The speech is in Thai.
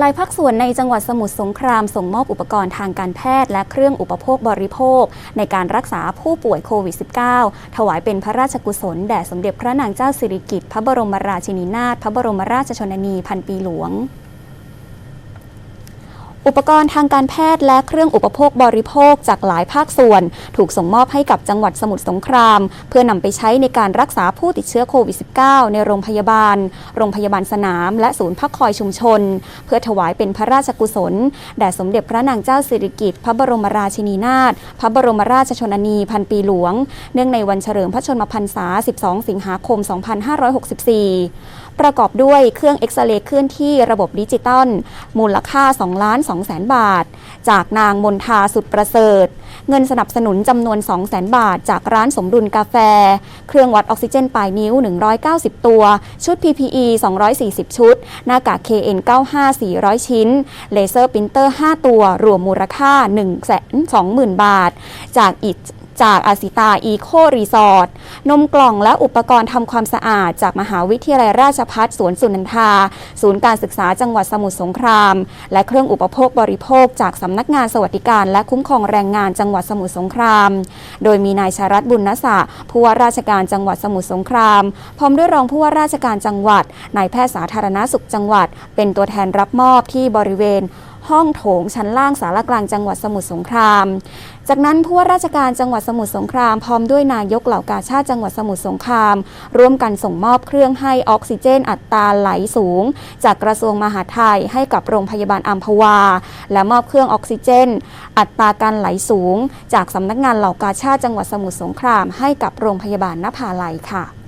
หลายภาคส่วนในจังหวัดสมุทรสงครามส่งมอบอุปกรณ์ทางการแพทย์และเครื่องอุปโภคบริโภค ในการรักษาผู้ป่วยโควิด -19 ถวายเป็นพระราชกุศลแด่สมเด็จพระนางเจ้าสิริกิติ์พระบรมราชินีนาถพระบรมราชชนนีพันปีหลวง อุปกรณ์ทางการแพทย์และเครื่องอุปโภคบริโภคจากหลายภาคส่วน ถูกส่งมอบให้กับจังหวัดสมุทรสงคราม เพื่อนำไปใช้ในการรักษาผู้ติดเชื้อโควิด -19 ในโรงพยาบาล โรงพยาบาลสนาม และศูนย์พักคอยชุมชน เพื่อถวายเป็นพระราชกุศล แด่สมเด็จพระนางเจ้าสิริกิติ์พระบรมราชินีนาถพระบรมราชชนนีพันปีหลวง เนื่องในวันเฉลิมพระชนมพรรษา 12 สิงหาคม 2564 ประกอบด้วยเครื่องเอ็กซเรย์เคลื่อนที่ระบบดิจิตอลมูลค่า2ล้าน2แสนบาท จากนางมนทาสุดประเสริฐ เงินสนับสนุนจำนวน 2 0 0แสนบาท จากร้านสมดุลกาแฟ เครื่องวัดออกซิเจนปลายนิ้ว 190 ตัว ชุด PPE 240 ชุด หน้ากาก KN95 400 ชิ้น เลเซอร์ปรินเตอร์ 5 ตัว รวมมูลค่า120,000 บาท จากอิต จากอาสิตาอีโครีสอร์ทนมกล่องและอุปกรณ์ทำความสะอาด จากมหาวิทยาลัยราชภัฏสวนสุนันทา ศูนย์การศึกษาจังหวัดสมุทรสงคราม และเครื่องอุปโภคบริโภค จากสำนักงานสวัสดิการ และคุ้มครองแรงงานจังหวัดสมุทรสงคราม โดยมีนายชารัตบุญนสะผู้ว่าราชการจังหวัดสมุทรสงคราม พร้อมด้วยรองผู้ว่าราชการจังหวัดนายแพทย์สาธารณสุขจังหวัด เป็นตัวแทนรับมอบที่บริเวณ ห้องโถงชั้นล่างสารกลางจังหวัดสมุทรสงคราม จากนั้นผู้ว่าราชการจังหวัดสมุทรสงคราม พร้อมด้วยนายกเหล่ากาชาติจังหวัดสมุทรสงคราม ร่วมกันส่งมอบเครื่องให้ออกซิเจนอัตราไหลสูง จากกระทรวงมหาดไทยให้กับโรงพยาบาลอัมพวา และมอบเครื่องออกซิเจน อัตราการไหลสูง จากสำนักงานเหล่ากาชาติจังหวัดสมุทรสงคราม ให้กับโรงพยาบาลนภาลัยค่ะ